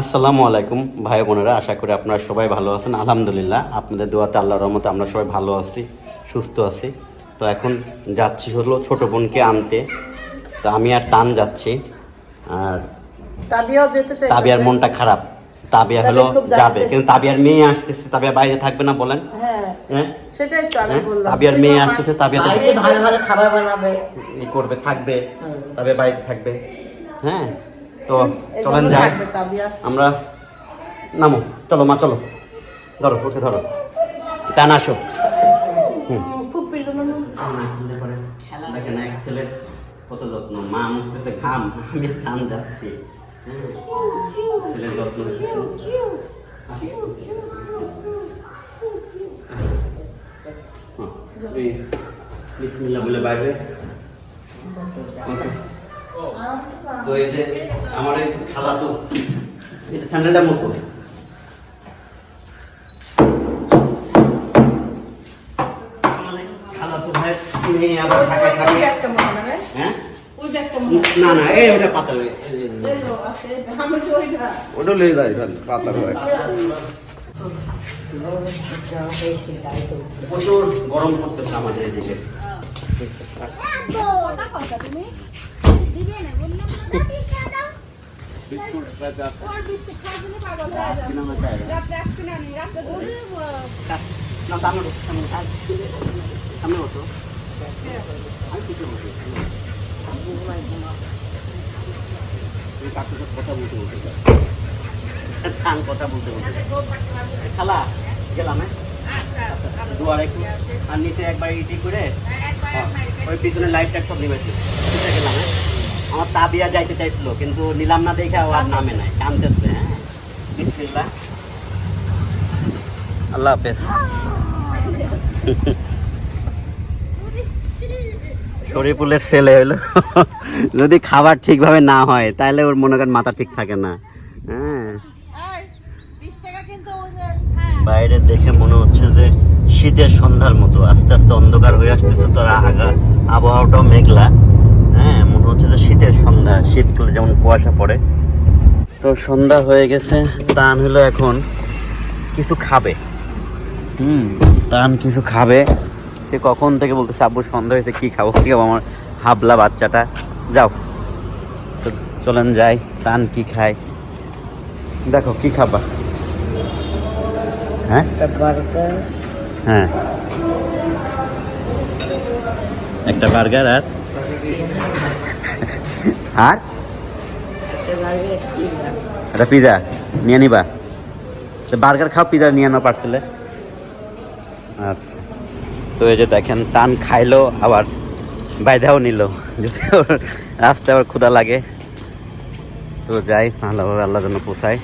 আসসালামু আলাইকুম ভাই বোনেরা আশা করি আপনারা সবাই ভালো আছেন। আলহামদুলিল্লাহ আপনাদের দোয়াতে আল্লাহর রহমতে আমরা সবাই ভালো আছি সুস্থ আছি। তো এখন যাচ্ছি হলো ছোট বোনকে আনতে। তো আমি আর টান যাচ্ছি আর তাবিয়াও যেতে চাই তাবিয়ার মনটা খারাপ। তাবিয়া হলো। যাবে কিন্তু তাবিয়ার মেয়ে আসতেছে তাবিয়া বাইরে থাকবে না বলেন। হ্যাঁ হ্যাঁ? সেটাই তো আমি হ্যাঁ? বললাম। তাবিয়ার মেয়ে আসতেছে তাবিয়া তো ভালো ভালো খাবার বানাবে। ই করবে থাকবে হুম। তবে বাড়িতে থাকবে। হ্যাঁ? তো চলেন যাই। আমরা নামো। চলো মা চলো। ধরো ওকে ধরো। টান আসো। কত যত্ন। মা মুছতেছে ঘাম। আমি টান যাচ্ছি। ছেলের যত্ন বিসমিল্লাহ বলে বাইরে। তো এই যে আমার এই খালা তো এটা স্যান্ডেলটা মুছো। আমার এই খালা তো ভাই মেয়ে আবার ঢাকায় থাকে। একটা মনে হয় না? হ্যাঁ মনে হয়। না এই ওটা পাতা। ওটা। যায় হয় প্রচুর গরম পড়তেছে আমাদের এদিকে। কথা কথা তুমি? দিবে না বললাম না বিস্কুট দাও। ওর বিস্কুট খাওয়ার জন্য পাগল হয়ে যাবে রাত্রে আসবে না নি রাত্রে দূর না। সামনে ওঠো, সামনে সামনে ওঠো। আমি পিছনে বসি। এই কাকুর সাথে কথা বলতে বলতে যাও। কান কথা বলতে বলতে খালা গেলাম হ্যাঁ? দুয়ারে একটু। আর নিচে একবার ইটি করে হ্যাঁ, ওই পিছনে লাইটটা সব নিবেছে গেলাম হ্যাঁ? তাবিয়া যাইতে চাইছিল কিন্তু নিলাম না দেখে আর নামে নাই কানতেছে হ্যাঁ? বিসমিল্লাহ। আল্লাহ হাফেজ। শরীফুলের ছেলে হলো। যদি খাবার ঠিকভাবে না হয় তাহলে ওর মনে করেন মাথা ঠিক থাকে না হ্যাঁ? হ্যাঁ। বাইরে দেখে মনে হচ্ছে যে শীতের সন্ধ্যার মতো আস্তে আস্তে অন্ধকার হয়ে আসতেছে তো আগা আবহাওয়াটাও মেঘলা। হচ্ছে যে শীতের সন্ধ্যা শীতকালে যেমন কুয়াশা পড়ে। তো সন্ধ্যা হয়ে গেছে তান হলো এখন কিছু খাবে। হুম তান কিছু খাবে। সে কখন থেকে বলতেছে আব্বু সন্ধ্যা হয়েছে কি খাব? কি খাব? আমার হাবলা বাচ্চাটা যাও। তো চলেন যাই তান কি খায়? দেখো কি খাবা? হ্যাঁ? হ্যাঁ। একটা বার্গার আর আর? একটা পিজা নিয়ে নিবা। বার্গার খাও পিজা নিয়ে নাও পার্সেলে আচ্ছা। তো এই যে দেখেন টান খাইলো আবার বাইধাও নিল। যদি ওর রাস্তায় আবার ক্ষুদা লাগে। তো যাই ভালোভাবে আল্লাহ যেন পোষায়।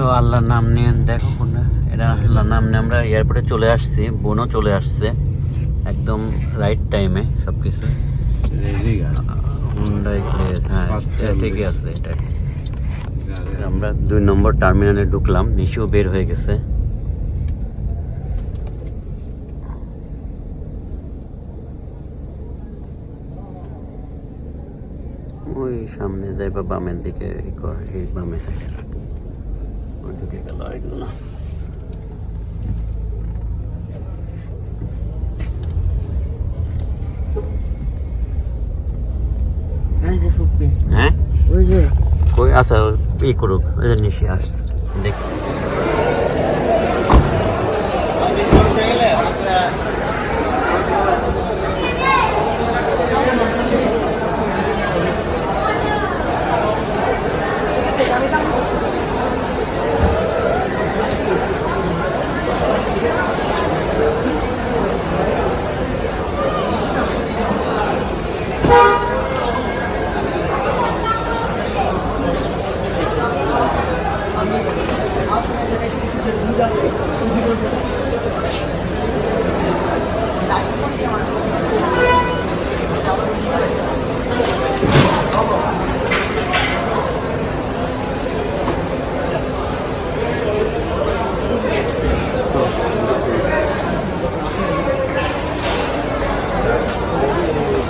তো আল্লাহর নাম নিয়ে দেখো কোনটা। এটা আল্লাহর নাম নিয়ে আমরা এয়ারপোর্টে চলে আসছি বোনও চলে আসছে একদম রাইট টাইমে সব কিছু হুন্ডাই প্লেস হ্যাঁ আচ্ছা, ঠিকই আছে। এটা। আমরা দুই নম্বর টার্মিনালে ঢুকলাম নিশিও বের হয়ে গেছে। ওই সামনে যাইবা বামের দিকে এই বামে সাইডে ঢুকে গেল আরেকজন হ্যাঁ ওই যে কই আচ্ছা ই করুক যে নিশি আসছে। দেখছি।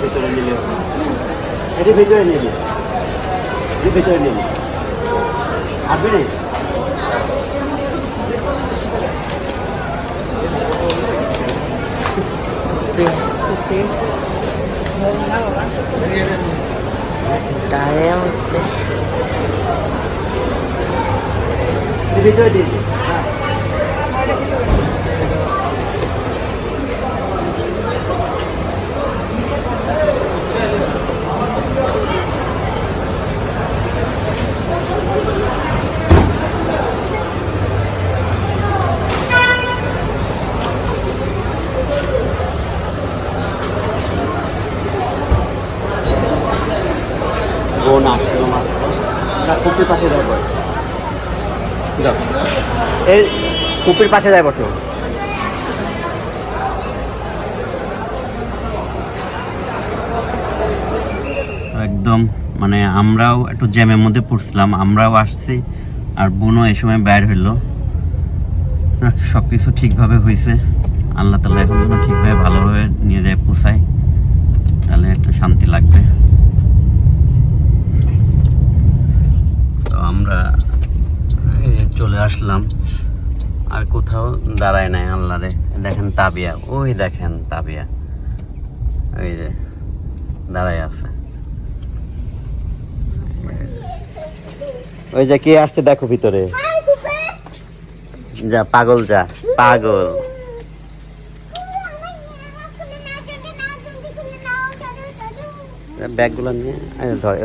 ভিতরে নিলে এটি ভিতরে নিবি এই ভিতরে নিন আসবি রে এই ভিতরে দিন বোন কুপির পাশে যাও। এই কুপির পাশে যাই বসো। একদম মানে আমরাও একটু জ্যামের মধ্যে পড়ছিলাম আমরাও আসছি আর বোনও এই সময় বাইর হইল। সব কিছু ঠিকভাবে হয়েছে আল্লাহ তালা এখন যেন ঠিকভাবে ভালোভাবে নিয়ে যায় পোষায় তাহলে একটু শান্তি লাগবে তো আমরা এই যে চলে আসলাম আর কোথাও দাঁড়ায় নাই আল্লাহরে। দেখেন তাবিয়া। ওই দেখেন তাবিয়া। ওই যে, দাঁড়ায় আছে। ওই যে কে আসছে দেখো ভিতরে। যা, পাগল যা, পাগল। ব্যাগগুলো নিয়ে ধর।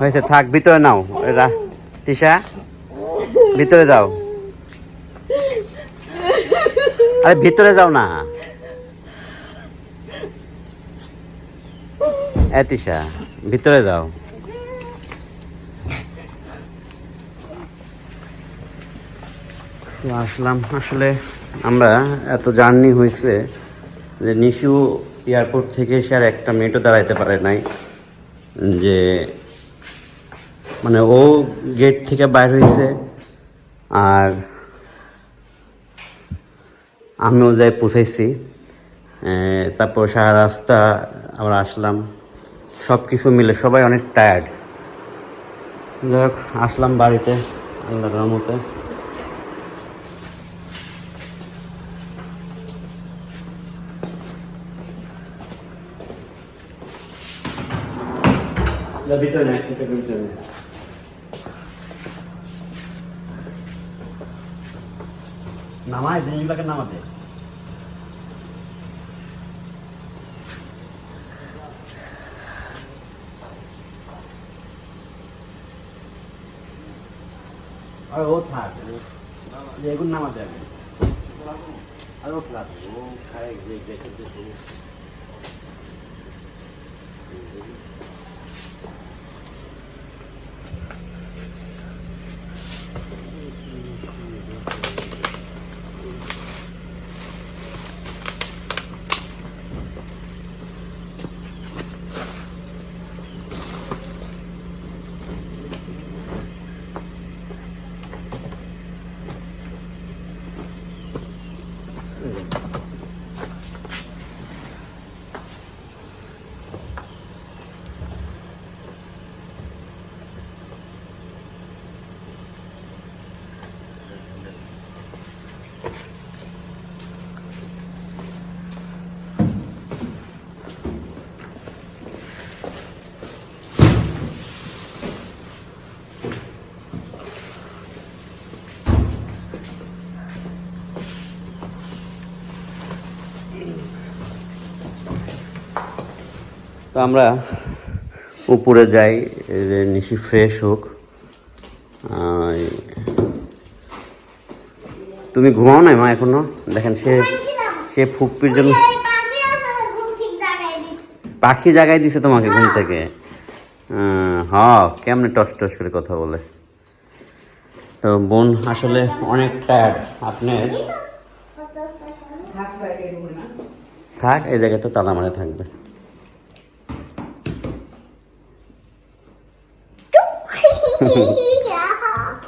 হয়েছে, থাক, ভিতরে নাও। এরা তিশা, ভিতরে যাও। আরে, ভিতরে যাও না। এ, তিশা, ভিতরে যাও। আসলাম। আসলে আমরা এত জার্নি হয়েছে যে নিশু এয়ারপোর্ট থেকে সে আর একটা মিনিটও দাঁড়াইতে পারে নাই, যে মানে ও গেট থেকে বাইর হয়েছে আর আমিও যাই পৌঁছাইছি। তারপর সারা রাস্তা আমরা আসলাম। সব কিছু মিলে সবাই অনেক টায়ার্ড যাই হোক, আসলাম বাড়িতে, আল্লাহর রহমতে। ভিতরে ভিতরে নামায় জিনিসগুলোকে নামাতে। আর ও থাক এগুলো নামাতে আর ও থাক খায় যে তো আমরা উপরে যাই যে নিশি ফ্রেশ হোক। তুমি ঘুমাও নাই মা এখনও? দেখেন সে সে ফুপির জন্য পাখি জাগাই দিছে। তোমাকে ঘুম থেকে? হ কেমনে টস টস করে কথা বলে। তো বোন আসলে অনেক টায়ার্ড আপনার? থাক এই জায়গায় তো তালা মারে থাকবে।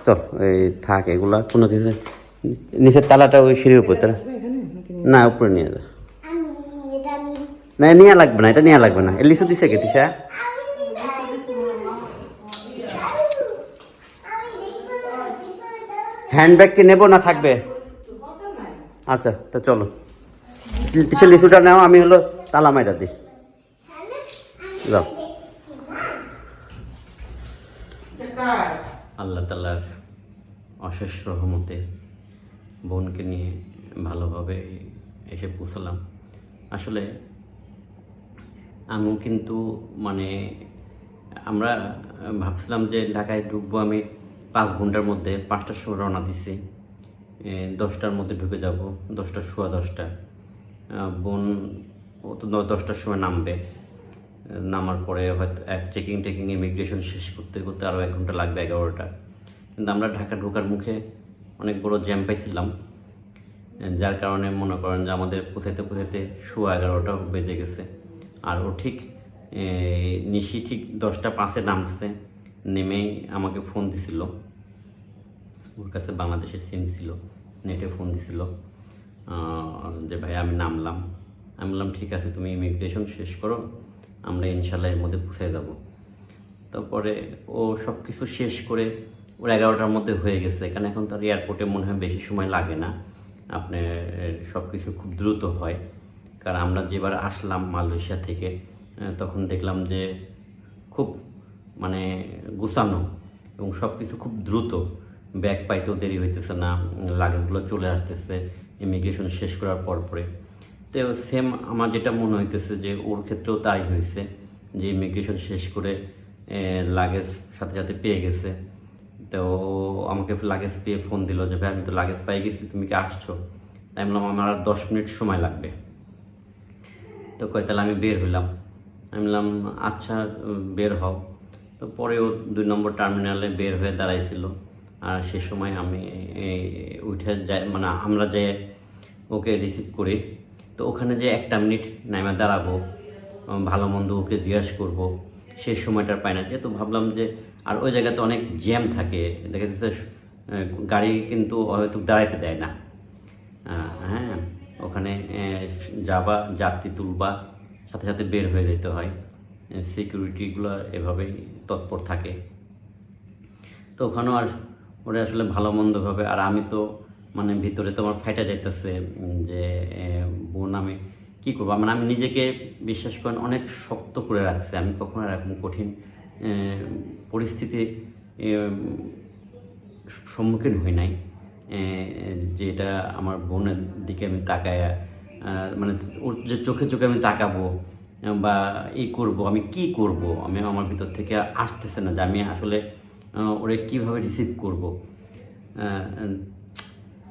চল এই থাক এগুলা কোনো কিছু নিচের তালাটা ওই সিঁড়ির উপর তালা না উপরে নিয়ে যা না নিয়ে লাগবে না এটা নিয়ে লাগবে না এ লিচু দিছে কে তিসা হ্যান্ডব্যাগ কি নেব না থাকবে আচ্ছা তা চলো তিসা লিচুটা নাও আমি হলো তালা মাইরা দিই যাও কার আল্লাহ তালার অশেষ রহমতে বোনকে নিয়ে ভালোভাবে এসে পৌঁছালাম। আসলে আমিও কিন্তু মানে আমরা ভাবছিলাম যে ঢাকায় ঢুকবো আমি পাঁচ ঘণ্টার মধ্যে, পাঁচটার সময় রওনা দিছি। দশটার মধ্যে ঢুকে যাব, দশটা সোয়া দশটা। বোন ও তো দশটার সময় নামবে। নামার পরে হয়তো এক চেকিং টেকিং ইমিগ্রেশন শেষ করতে করতে আরও এক ঘণ্টা লাগবে এগারোটা। কিন্তু আমরা ঢাকা ঢোকার মুখে অনেক বড় জ্যাম পাইছিলাম। যার কারণে মনে করেন যে আমাদের পৌঁছাইতে পৌঁছাইতে সোয়া এগারোটা বেজে গেছে। আর ও ঠিক নিশি ঠিক দশটা পাঁচে নামছে। নেমেই আমাকে ফোন দিছিল। ওর কাছে বাংলাদেশের সিম ছিল, নেটে ফোন দিছিল। যে ভাই আমি নামলাম। আমি বললাম, ঠিক আছে, তুমি ইমিগ্রেশন শেষ করো। আমরা ইনশাল্লাহ এর মধ্যে পৌঁছে যাব। তারপরে ও সব কিছু শেষ করে ওর এগারোটার মধ্যে হয়ে গেছে। এখানে এখন তার এয়ারপোর্টে মনে হয় বেশি সময় লাগে না। আপনার সব কিছু খুব দ্রুত হয়। কারণ আমরা যেবার আসলাম মালয়েশিয়া থেকে তখন দেখলাম যে খুব মানে গুছানো এবং সব কিছু খুব দ্রুত। ব্যাগ পাইতেও দেরি হইতেছে না লাগেজগুলো চলে আসতেছে ইমিগ্রেশন শেষ করার পর পরে। তো সেম আমার যেটা মনে হইতেছে যে ওর ক্ষেত্রেও তাই হয়েছে যে ইমিগ্রেশন শেষ করে লাগেজ সাথে সাথে পেয়ে গেছে। তো আমাকে লাগেজ পেয়ে ফোন দিল যে, ভাই, আমি তো লাগেজ পাই গেছি, তুমি কি আসছো? তাই বললাম, আমার আর দশ মিনিট সময় লাগবে। তো কয়, তাহলে আমি বের হইলাম। আমি বললাম আচ্ছা বের হও। তো পরে ও দুই নম্বর টার্মিনালে বের হয়ে দাঁড়াইছিল। আর সে সময় আমি উঠে যাই মানে আমরা যে ওকে রিসিভ করি। তো ওখানে যে একটা মিনিট নামে দাঁড়াবো ভালো মন্দ ওকে জিজ্ঞেস করব সেই সময়টার পাই না। যেহেতু ভাবলাম যে আর ওই জায়গাতে অনেক জ্যাম থাকে, দেখা যাচ্ছে গাড়ি কিন্তু হয়তো দাঁড়াইতে দেয় না। হ্যাঁ ওখানে যাবা, যাত্রী তুলবা, সাথে সাথে বের হয়ে যেতে হয়। সিকিউরিটিগুলো এভাবেই তৎপর থাকে। তো ওখানেও আর ওরা আসলে ভালো মন্দভাবে, আর আমি তো মানে ভিতরে তো আমার ফাইটা যাইতেছে যে বোন আমি কী করব? মানে আমি নিজেকে বিশ্বাস করেন অনেক শক্ত করে রাখছে। আমি কখনো এরকম কঠিন পরিস্থিতি সম্মুখীন হই নাই। এ, যেটা আমার বোনের দিকে আমি তাকায় মানে ওর যে চোখে চোখে আমি তাকাবো বা ই করব আমি কি করব? আমি আমার ভিতর থেকে আসতেছে না যে আমি আসলে ওরে কীভাবে রিসিভ করব?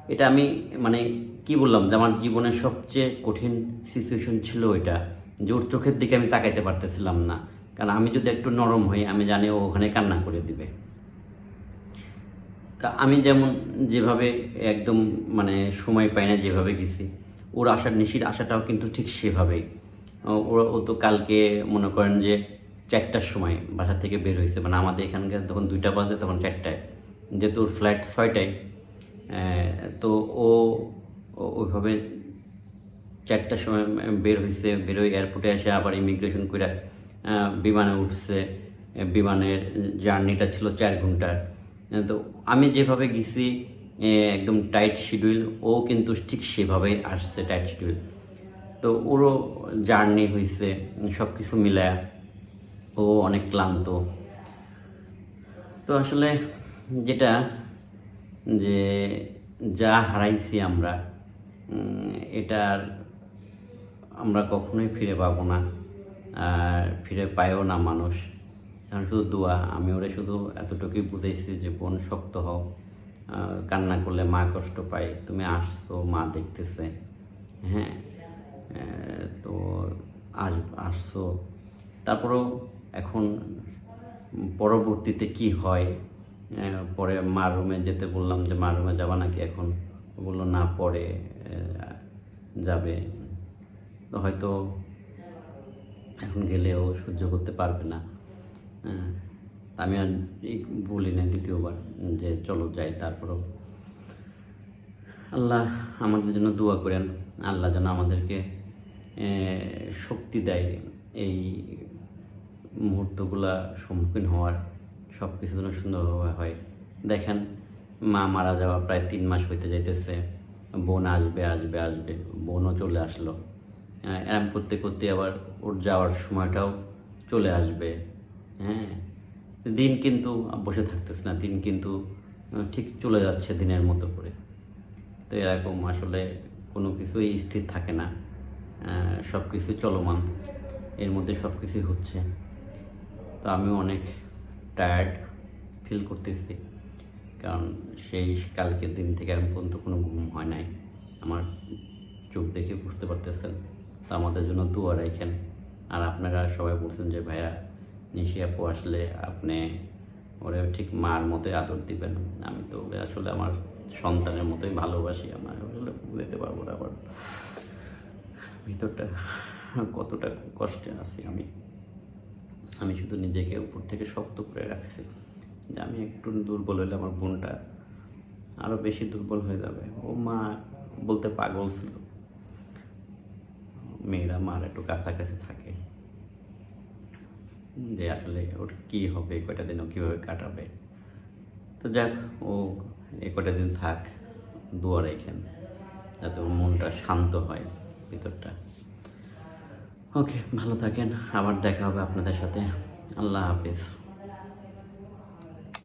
এটা আমি মানে কি বললাম, যে আমার জীবনের সবচেয়ে কঠিন সিচুয়েশন ছিল ওইটা যে ওর চোখের দিকে আমি তাকাইতে পারতেছিলাম না। কারণ আমি যদি একটু নরম হই, আমি জানি ও ওখানে কান্না করে দিবে। তা আমি যেমন যেভাবে একদম মানে সময় পাই না যেভাবে গেছি, ওর আসার নিশির আশাটাও কিন্তু ঠিক সেভাবেই। ও- ও তো কালকে মনে করেন যে চারটার সময় বাসা থেকে বের হয়েছে। মানে আমাদের এখানকার তখন দুইটা বাজে তখন চারটায়। যেহেতু ওর ফ্লাইট ছয়টায় তো ও ওইভাবে চারটার সময় বের হয়েছে বের বেরোয় এয়ারপোর্টে এসে আবার ইমিগ্রেশন করে বিমানে উঠছে। বিমানের জার্নিটা ছিল চার ঘণ্টার। তো আমি যেভাবে গেছি একদম টাইট শিডিউল ও কিন্তু ঠিক সেভাবেই আসছে টাইট শিডিউল তো ওরও জার্নি হয়েছে সব কিছু মিলায় ও অনেক ক্লান্ত। তো আসলে যেটা যে যা হারাইছি আমরা এটার আমরা কখনোই ফিরে পাবো না, আর ফিরে পায়ও না মানুষ। কারণ শুধু দোয়া, আমি ওরে শুধু এতটুকুই বুঝাইছি যে, বোন, শক্ত হও কান্না করলে মা কষ্ট পায়, তুমি আসছো, মা দেখতেছে হ্যাঁ তো আস আসছো। তারপরেও এখন পরবর্তীতে কি হয় পরে মার রুমে যেতে বললাম যে, মার রুমে যাবা নাকি? এখন বলল, না, পরে যাবে। হয়তো এখন গেলেও সহ্য করতে পারবে না। আমি আর বলি না দ্বিতীয়বার যে, চলো যাই তারপরও। আল্লাহ আমাদের জন্য দোয়া করেন। আল্লাহ যেন আমাদেরকে শক্তি দেয় এই মুহূর্তগুলা সম্মুখীন হওয়ার। সব কিছু যেন সুন্দরভাবে হয়। দেখেন, মা মারা যাওয়া প্রায় তিন মাস হইতে যাইতেছে। বোন আসবে আসবে আসবে। বোনও চলে আসলো। এরম করতে করতে আবার ওর যাওয়ার সময়টাও চলে আসবে। হ্যাঁ দিন কিন্তু বসে থাকতেছে না, দিন কিন্তু ঠিক চলে যাচ্ছে দিনের মতো করে। তো এরকম আসলে কোনো কিছুই স্থির থাকে না। সব কিছু চলমান। এর মধ্যে সব কিছুই হচ্ছে। তো আমি অনেক টায়ার্ড ফিল করতেছি। কারণ সেই কালকের দিন থেকে এখন পর্যন্ত কোনো ঘুম হয় নাই। আমার চোখ দেখে বুঝতে পারতেছেন। তো আমাদের জন্য দোয়া রাখেন। আর আপনারা সবাই বলছেন যে, ভাইয়া, নিশি আপু আসলে আপনি ওরে ঠিক মার মতোই আদর দিবেন। আমি তো আসলে আমার সন্তানের মতোই ভালোবাসি। আমার আসলে বুঝতে পারব না আবার। ভিতরটা কতটা কষ্টে আছি আমি। আমি শুধু নিজেকে উপর থেকে শক্ত করে রাখছি যে আমি একটু দুর্বল হলে আমার বোনটা আরও বেশি দুর্বল হয়ে যাবে। ও মা বলতে পাগল ছিল। মেয়েরা মার একটু কাছাকাছি থাকে। যে আসলে ওর কী হবে কয়টা দিন ও কীভাবে কাটাবে? তো যাক, ও এ কটা দিন থাক দুয়ার এখানে যাতে ওর মনটা শান্ত হয় ভিতরটা। ওকে ভালো থাকেন। আবার দেখা হবে আপনাদের সাথে। আল্লাহ হাফিজ।